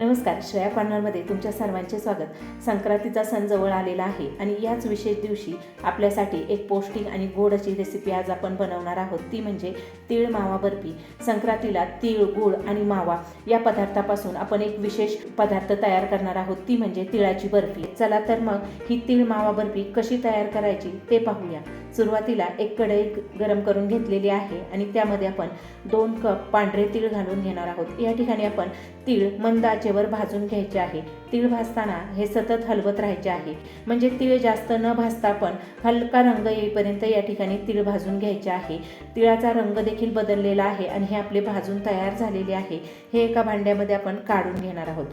नमस्कार श्रेया कॉर्नरमध्ये तुमच्या सर्वांचे स्वागत. संक्रांतीचा सण जवळ आलेला आहे आणि याच विशेष दिवशी आपल्यासाठी एक पौष्टिक आणि गोड अशी रेसिपी आज आपण बनवणार आहोत. ती म्हणजे तीळ मावा बर्फी. संक्रांतीला तीळ गुळ आणि मावा या पदार्थापासून आपण एक विशेष पदार्थ तयार करणार आहोत. ती म्हणजे तिळाची बर्फी. चला तर मग ही तीळ मावा बर्फी कशी तयार करायची ते पाहूया. सुरुवातीला एक कढई गरम करून घेतलेली आहे आणि त्यामध्ये आपण दोन कप पांढरे तीळ घालून घेणार आहोत. या ठिकाणी आपण तीळ मंद आचेवर भाजून घ्यायचे आहे. तीळ भाजताना हे सतत हलवत राहायचे आहे. म्हणजे तीळ जास्त न भाजता पण हलका रंग येईपर्यंत या ठिकाणी तीळ भाजून घ्यायचे आहे. तिळाचा रंग देखील बदललेला आहे आणि हे आपले भाजून तयार झालेले आहे. हे एका भांड्यामध्ये आपण काढून घेणार आहोत.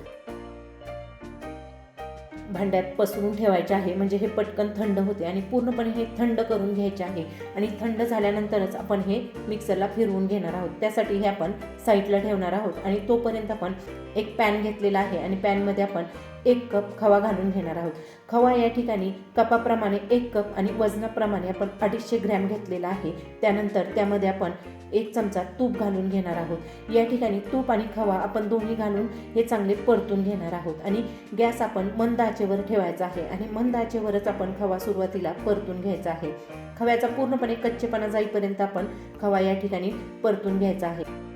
भांड्यात पसरून ठेवायचे आहे. म्हणजे हे पटकन थंड होते आणि पूर्णपणे हे थंड करून घ्यायचे आहे. आणि थंड झाल्यानंतरच आपण हे मिक्सरला फिरवून घेणार आहोत. त्यासाठी हे आपण साईडला ठेवणार आहोत. आणि तोपर्यंत आपण एक पॅन घेतलेला आहे. आणि पॅनमध्ये आपण एक कप खवा घालून घेणार आहोत. खवा या ठिकाणी कपाप्रमाणे एक कप आणि वजनाप्रमाणे आपण अडीचशे ग्रॅम घेतलेला आहे. त्यानंतर त्यामध्ये आपण एक चमचा तूप घालून घेणार आहोत. या ठिकाणी तूप आणि खवा आपण दोन्ही घालून हे चांगले परतून घेणार आहोत आणि गॅस आपण मंद आचेवर ठेवायचा आहे आणि मंद आचेवरच आपण खवा सुरुवातीला परतून घ्यायचा आहे. खव्याचा पूर्णपणे कच्चेपणा जाईपर्यंत आपण खवा या ठिकाणी परतून घ्यायचा आहे.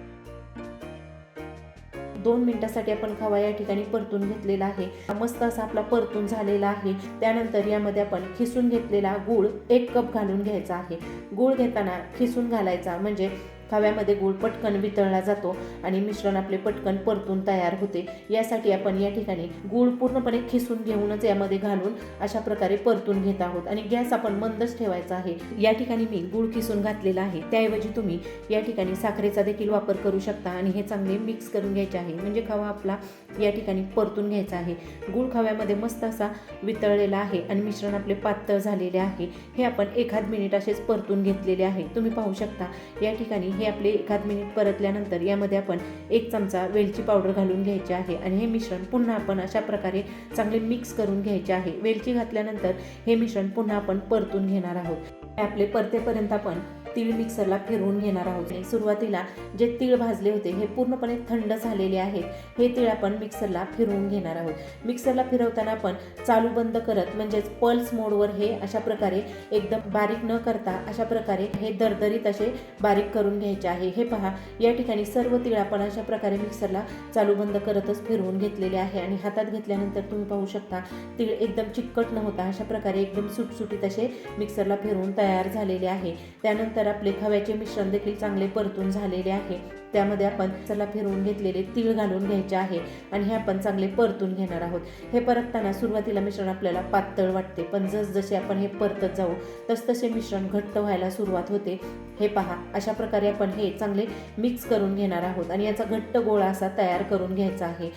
दोन मिनिटासाठी आपण खवा या ठिकाणी परतून घेतलेला आहे. मस्त असा आपला परतून झालेला आहे. त्यानंतर यामध्ये आपण खिसून घेतलेला गूळ एक कप घालून घ्यायचा आहे. गूळ घेताना खिसून घालायचा म्हणजे खव्यामध्ये गूळ पटकन वितळला जातो आणि मिश्रण आपले पटकन परतून तयार होते. यासाठी आपण या ठिकाणी गूळ पूर्णपणे खिसून घेऊनच यामध्ये घालून अशा प्रकारे परतून घेत आहोत. आणि गॅस आपण मंदच ठेवायचा आहे. या ठिकाणी मी गूळ खिसून घातलेला आहे. त्याऐवजी तुम्ही या ठिकाणी साखरेचा देखील वापर करू शकता आणि हे चांगले मिक्स करून घ्यायचे आहे. म्हणजे खवा आपला या ठिकाणी परतून घ्यायचा आहे. गूळ खव्यामध्ये मस्त असा वितळलेला आहे आणि मिश्रण आपले पातळ झालेले आहे. हे आपण एखाद मिनिट असेच परतून घेतलेले आहे. तुम्ही पाहू शकता या ठिकाणी हे आपले एखाद मिनिट परतल्यानंतर यामध्ये आपण एक चमचा वेलची पावडर घालून घ्यायची आहे आणि हे मिश्रण पुन्हा आपण अशा प्रकारे चांगले मिक्स करून घ्यायचे आहे. वेलची घातल्यानंतर हे मिश्रण पुन्हा आपण परतून घेणार आहोत. आपले परतेपर्यंत आपण तीळ मिक्सरला फिरवून घेणार आहोत. सुरुवातीला जे तीळ भाजले होते हे पूर्णपणे थंड झालेले आहेत. हे तीळ आपण मिक्सरला फिरवून घेणार आहोत. मिक्सरला फिरवताना आपण चालू बंद करत म्हणजेच पल्स मोडवर हे अशा प्रकारे एकदम बारीक न करता अशा प्रकारे हे दरदरीत असे बारीक करून घ्यायचे आहे. हे पहा या ठिकाणी सर्व तीळ आपण अशा प्रकारे मिक्सरला चालू बंद करतच फिरवून घेतलेले आहे. आणि हातात घेतल्यानंतर तुम्ही पाहू शकता तीळ एकदम चिकट न होता अशा प्रकारे एकदम सुटसुटीत असे मिक्सरला फिरवून तयार झालेले आहे. त्यानंतर आपले खव्याचे मिश्रण देखील चांगले परतून झालेले आहे. त्यामध्ये आपण चला फिरवून घेतलेले तीळ घालून घ्यायचे आहे आणि हे आपण चांगले परतून घेणार आहोत. हे परतताना सुरुवातीला मिश्रण आपल्याला पातळ वाटते. पण जसजसे आपण हे परतत जाऊ तसतसे मिश्रण घट्ट व्हायला सुरुवात होते. हे पहा अशा प्रकारे आपण हे चांगले मिक्स करून घेणार आहोत. आणि याचा घट्ट गोळा असा तयार करून घ्यायचा आहे.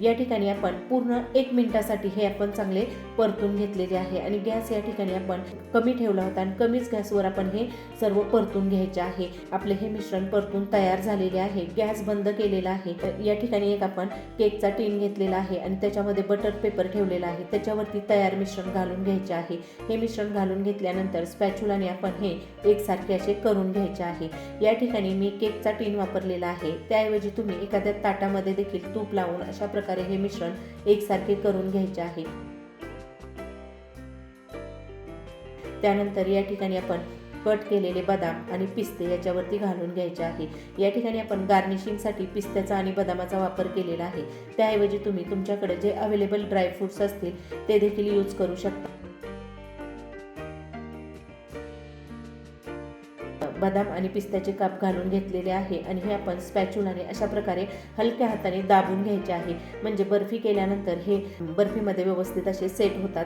या ठिकाणी आपण पूर्ण एक मिनिटासाठी हे आपण चांगले परतून घेतलेले आहे. आणि गॅस या ठिकाणी आपण कमी ठेवला होता आणि कमीच गॅसवर आपण हे सर्व परतून घ्यायचे आहे. आपले हे मिश्रण परतून तयार झालेले आहे. गॅस बंद केलेला आहे. या ठिकाणी एक आपण केकचा टीन घेतलेला आहे आणि त्याच्यामध्ये बटर पेपर ठेवलेला आहे. त्याच्यावरती तयार मिश्रण घालून घ्यायचे आहे. हे मिश्रण घालून घेतल्यानंतर स्पॅच्युलाने आपण हे एकसारखे असे करून घ्यायचे आहे. या ठिकाणी मी केकचा टीन वापरलेला आहे. त्याऐवजी तुम्ही एखाद्या ताटामध्ये देखील तूप लावून अशा प्रकारे हे मिश्रण एकसारखे करून घ्यायचे आहे. त्यानंतर या ठिकाणी आपण कट केलेले बदाम आणि पिस्ते याच्यावरती घालून घ्यायचे आहे. या ठिकाणी आपण गार्निशिंगसाठी पिस्त्याचा आणि बदामाचा वापर केलेला आहे. त्याऐवजी तुम्ही तुमच्याकडे जे अवेलेबल ड्रायफ्रूट्स असतील ते देखील यूज करू शकता. बदाम आणि पिस्त्याचे काप घालून घेतलेले आहे आणि हे आपण स्पॅच्युलाने अशा प्रकारे हलक्या हाताने दाबून घ्यायचे आहे. म्हणजे बर्फी केल्यानंतर हे बर्फीमध्ये व्यवस्थित असे सेट होतात.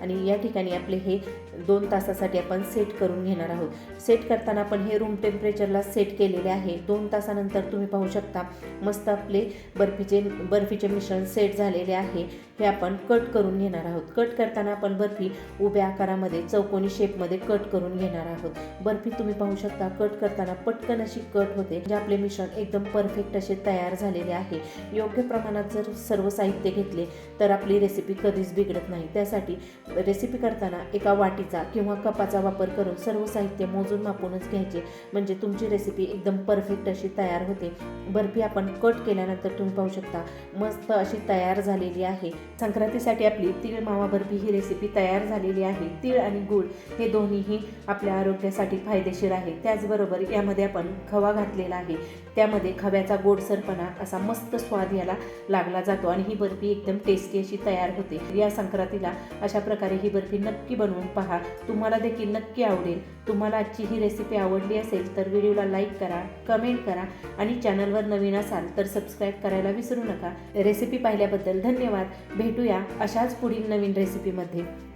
आणि या ठिकाणी आपले हे दोन तासासाठी आपण सेट करून घेणार आहोत. सेट करताना आपण हे रूम टेम्परेचरला सेट केलेले आहे. दोन तासानंतर तुम्ही पाहू शकता मस्त आपले बर्फीचे बर्फीचे मिश्रण सेट झालेले आहे. हे आपण कट करून घेणार आहोत. कट करताना आपण बर्फी उभ्या आकारामध्ये चौकोनी शेपमध्ये कट करून घेणार आहोत. बर्फी तुम्ही पाहू शकता कट करताना पटकन अशी कट होते. जे आपले मिश्रण एकदम परफेक्ट असे तयार झालेले आहे. योग्य प्रमाणात जर सर्व साहित्य घेतले तर आपली रेसिपी कधीच बिघडत नाही. त्यासाठी रेसिपी करताना एका वाटीचा किंवा कपाचा वापर करून सर्व साहित्य मोजून मापूनच घ्यायचे. म्हणजे तुमची रेसिपी एकदम परफेक्ट अशी तयार होते. बर्फी आपण कट केल्यानंतर तुम्ही पाहू शकता मस्त अशी तयार झालेली आहे. संक्रांतीसाठी आपली तीळ मावा बर्फी ही रेसिपी तयार झालेली आहे. तीळ आणि गूळ हे दोन्हीही आपल्या आरोग्यासाठी फायदेशीर आहे. त्याचबरोबर यामध्ये आपण खवा घातलेला आहे. त्यामध्ये खव्याचा गोडसरपणा असा मस्त स्वाद याला लागला जातो आणि ही बर्फी एकदम टेस्टी अशी तयार होते. या संक्रांतीला अशा प्रकारे ही बर्फी नक्की बनवून पहा. तुम्हाला देखील नक्की आवडेल. तुम्हाला आजची ही रेसिपी आवडली असेल तर व्हिडिओला लाईक करा कमेंट करा आणि चॅनलवर नवीन असाल तर सबस्क्राईब करायला विसरू नका. रेसिपी पाहिल्याबद्दल धन्यवाद. भेटूया अशाच पुढील नवीन रेसिपीमध्ये